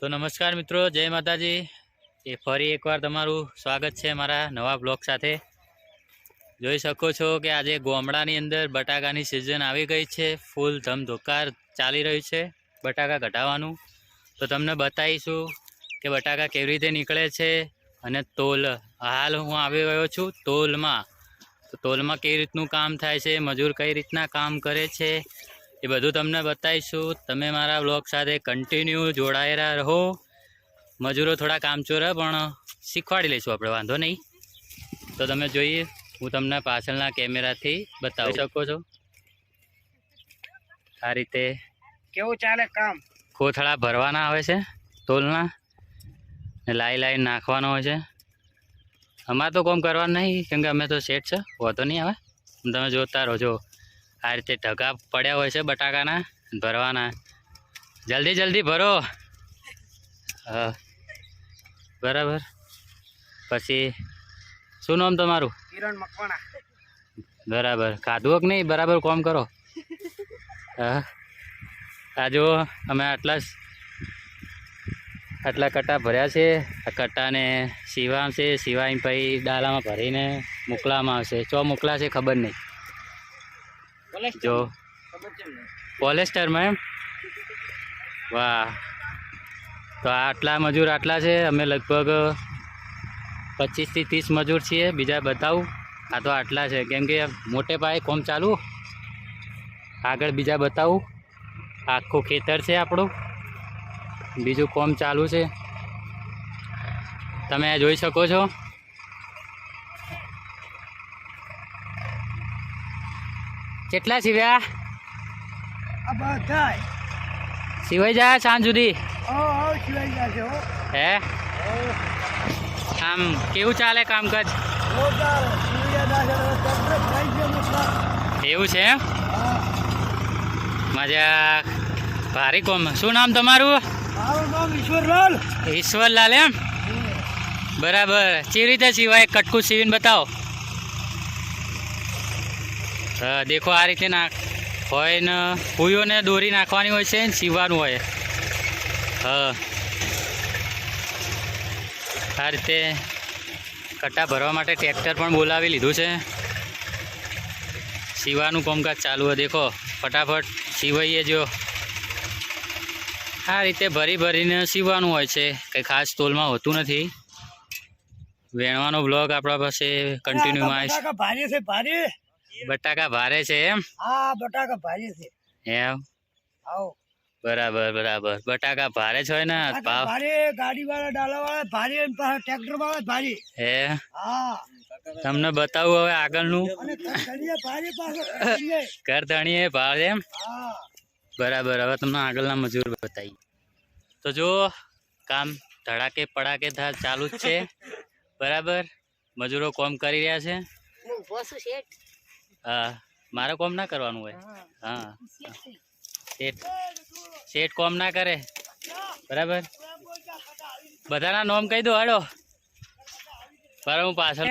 તો નમસ્કાર મિત્રો, જય માતાજી. એ ફરી એકવાર તમારું સ્વાગત છે મારા નવા બ્લોગ સાથે. જોઈ શકો છો કે આજે ગોમડાની અંદર બટાકાની સિઝન આવી ગઈ છે. ફૂલ ધમધોકાર ચાલી રહ્યું છે બટાકા કઢાવવાનું. તો તમને બતાવીશું કે બટાકા કેવી રીતે નીકળે છે અને તોલ. હાલ હું આવી ગયો છું તોલમાં. તો તોલમાં કેવી રીતનું કામ થાય છે, મજૂર કઈ રીતના કામ કરે છે એ બધું તમને બતાવીશું. તમે મારા બ્લોગ સાથે કન્ટિન્યુ જોડાયેલા રહો. મજૂરો થોડા કામચોર પણ શીખવાડી લઈશું આપણે વાંધો નહીં. તો તમે જોઈએ હું તમને પાછળના કેમેરાથી બતાવી. શકો છો? આ રીતે કેવું ચાલે કામ? કોથળા ભરવાના આવે છે તોલના. ને લાઈ લાઈ નાખવાનો હોય છે. અમારે તો કોમ કરવાનું નહીં કેમ કે અમે તો સેટ છે વાંધો નહીં આવે. તમે જોતા રહો જો આ રીતે ઢગા પડ્યા હોય છે બટાકાના. ભરવાના. જલ્દી જલ્દી ભરો. હા. બરાબર. પછી શું નામ તમારું? કિરણ મકવાણા. બરાબર. ખાધું કે નહીં? બરાબર કોમ કરો. હા. આ જુઓ અમે આટલા આટલા કટ્ટા ભર્યા છે. આ કટ્ટાને સીવામ છે. સિવાય પછી ડાલામાં ભરીને મોકલામાં આવશે. ચો મોકલાશે ખબર નહીં. જો પોલેસ્ટરમાં એમ? વાહ. તો આટલા મજૂર આટલા છે, અમે લગભગ પચીસથી ત્રીસ મજૂર છીએ, બીજા બતાવું. આ તો આટલા છે, કેમ કે મોટે પાયે કોમ ચાલુ. આગળ બીજા બતાવું. આખું ખેતર છે આપણું. બીજું કોમ ચાલુ છે. તમે જોઈ શકો છો. કેટલા સીવ્યા બધા સિવાય જાય સાંજ સુધી? હો. આમ કેવું ચાલે કામકાજ? એવું છે મજા ભારી કોમ. શું નામ તમારું? ઈશ્વરલાલ. ઈશ્વરલાલ એમ? બરાબર. કેવી રીતે સિવાય કટકું સીવીને બતાવો? દેખો આ રીતે નાખ. હોય ને પૂયોને દોરી નાખવાની હોય છે ને સીવવાનું હોય. હા. આ રીતે કટ્ટા ભરવા માટે ટ્રેક્ટર પણ બોલાવી લીધું છે. સીવાનું કામકાજ ચાલુ હોય. દેખો ફટાફટ સીવાઈએ જો. આ રીતે ભરી ભરીને સીવવાનું હોય છે. કંઈ ખાસ તોલમાં હોતું નથી. વેણવાનો બ્લોગ આપણા પાસે કન્ટિન્યુમાં આવે બટાકા ભારે છે ભારે. બટાકા ભારે છે એમ? હા બટાકા ભારે છે. એમ? આવો. બરાબર બરાબર. બટાકા ભારે છે ને ભાવ? ભારે ગાડી વાળા ડાલા વાળા ભારે ટ્રેક્ટર વાળા ભારે. હે? હા. તમને બતાવું હવે આગળનું? ભારે ઘર ધણીએ ભાવ એમ? બરાબર હવે તમને આગળના મજૂર બતાવી તો જો કામ ધડાકે પડાકે ચાલુ જ છે. બરાબર? મજૂરો કોમ કરી રહ્યા છે. હા મારે કોમ ના કરવાનું હોય. હા. શેઠ. શેઠ કોમ ના કરે. બરાબર? બધાના નોમ કહી દો હાડો બરાબર હું પાછળ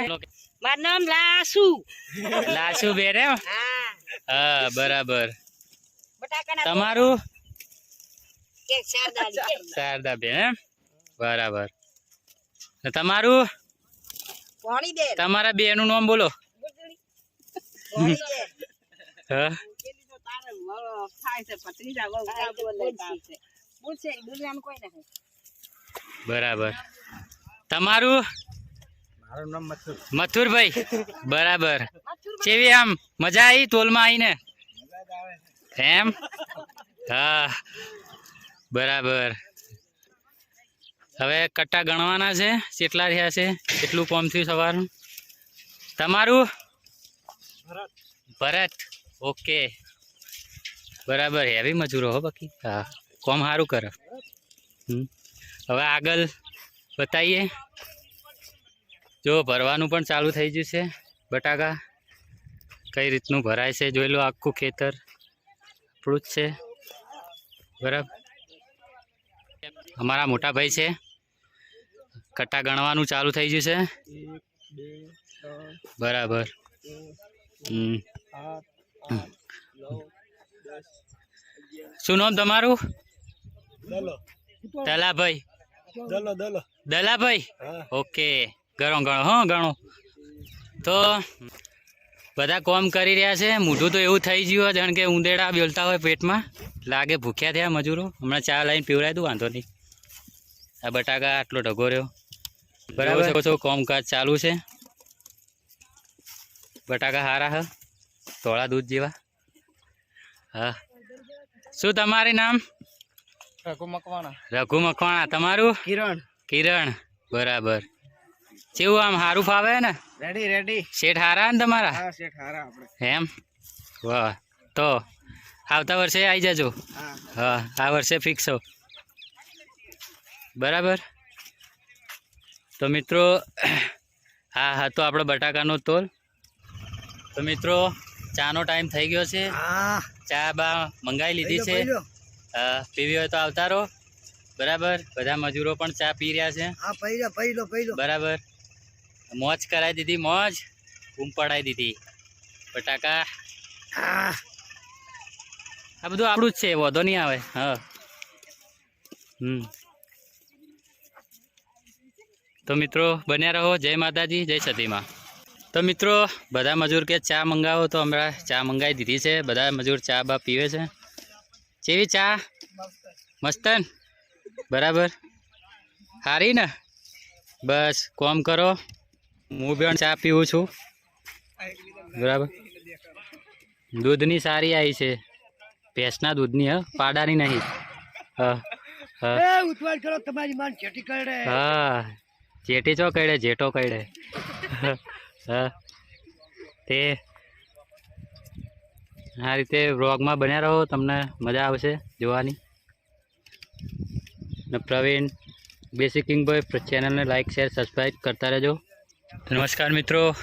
મારું નામ લાસુ. લાસુ બેન એમ? હા. બરાબર. તમારું? શારદા બેન એમ? બરાબર. તમારું? તમારા બેનું નામ બોલો. હા? બરાબર. તમારું? મારું નામ મથુર. મથુરભાઈ. બરાબર. કેવી આમ? મજા આવી ટોલમાં આવીને? એમ? હા. બરાબર. હવે કટ્ટા ગણવાના છે. કેટલા રહ્યા છે? કેટલું કોમ થયું સવારનું? તમારું? ભરત. ઓકે. બરાબર હેવી મજૂરો હો બાકી. હા કોમ સારું કરે. હવે આગળ બતાવીએ જો ભરવાનું પણ ચાલુ થઈ ગયું છે. બટાકા કઈ રીતનું ભરાય છે? જોઈ લો આખું ખેતર આપણું જ છે. બરાબર. અમારા મોટા ભાઈ છે. કટ્ટા ગણવાનું ચાલુ થઈ ગયું છે. બરાબર. શું નામ તમારું? દલાભાઈ. દલો દલો. દલાભાઈ? ઓકે. ગણો ગણો હો ગણો. તો બધા કોમ કરી રહ્યા છે. મોઢું તો એવું થઈ ગયું જાણ કે ઉંદેડા બોલતા હોય પેટમાં. લાગે ભૂખ્યા થયા મજૂરો. હમણાં ચા લઈને પીવડાવી દઉં વાંધો નહીં. આ બટાકા આટલો ઢગો રહ્યો બરાબર. કોમકાજ ચાલુ છે? બટાકા સારા હ ધોળા દૂધ જેવા. હા. શું તમારું નામ? રઘુ મકવાણા. રઘુ મકવાણા. તમારું? કિરણ. કિરણ. બરાબર. કેવું આમ સારું ફાવે ને? રેડી રેડી શેઠ હારા ને તમારા? હા શેઠ હારા આપણે. એમ? વાહ. તો આવતા વર્ષે આવી જજો. હા. આ વર્ષે ફિક્સ હો. બરાબર? તો મિત્રો હા હા તો આપણો બટાકાનો તોલ. તો મિત્રો ચાનો ટાઈમ થઈ ગયો છે. ચા બા મંગાવી લીધી છે. પીવી હોય તો આવતા રહો બરાબર? બધા મજૂરો પણ ચા પી રહ્યા છે. બરાબર? મોજ કરાવી દીધી મોજ. ઊંઘ પડાવી દીધી. બટાકા. આ બધું આપણું જ છે વધો નહીં આવે. હા. હમ. તો મિત્રો બન્યા રહો. જય માતાજી જય સતીમાં. તો મિત્રો બધા મજૂર કે ચા મંગાવો તો હમણાં ચા મંગાવી દીધી છે. બધા મજૂર ચા બા પીવે છે. કેવી ચા? મસ્તન? બરાબર? સારી ને? બસ કોમ કરો. હું પણ ચા પીવું છું. બરાબર? દૂધની સારી આવી છે. ભેંસના દૂધની હ? પાડાની નહીં. હા ચેટી ચો કઈડે જેટો કઈડે તે આ રીતે વ્લોગમાં બન્યા રહો, તમને મજા આવશે જોવાની. અને પ્રવીણ બેસિક કિંગ ચેનલને લાઇક શેર સબસ્ક્રાઈબ કરતા રહેજો. નમસ્કાર મિત્રો.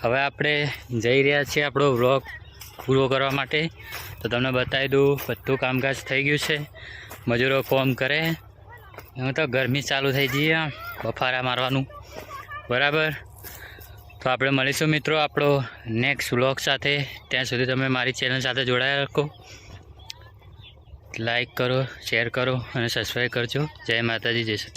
હવે આપણે જઈ રહ્યા છીએ આપણો વ્લોગ પૂરો કરવા માટે. તો તમને બતાવી દઉં, બધું કામકાજ થઈ ગયું છે. મજૂરો કોમ કરે. હું તો ગરમી ચાલુ થઈ જઈએ બફારા મારવાનું. બરાબર? તો આપણે મળીશું મિત્રો આપણો નેક્સ્ટ વ્લોગ સાથે. ત્યાં સુધી તમે મારી ચેનલ સાથે જોડાયા રાખો. લાઈક કરો શેર કરો અને સબસ્ક્રાઈબ કરજો. જય માતાજી, જય સતી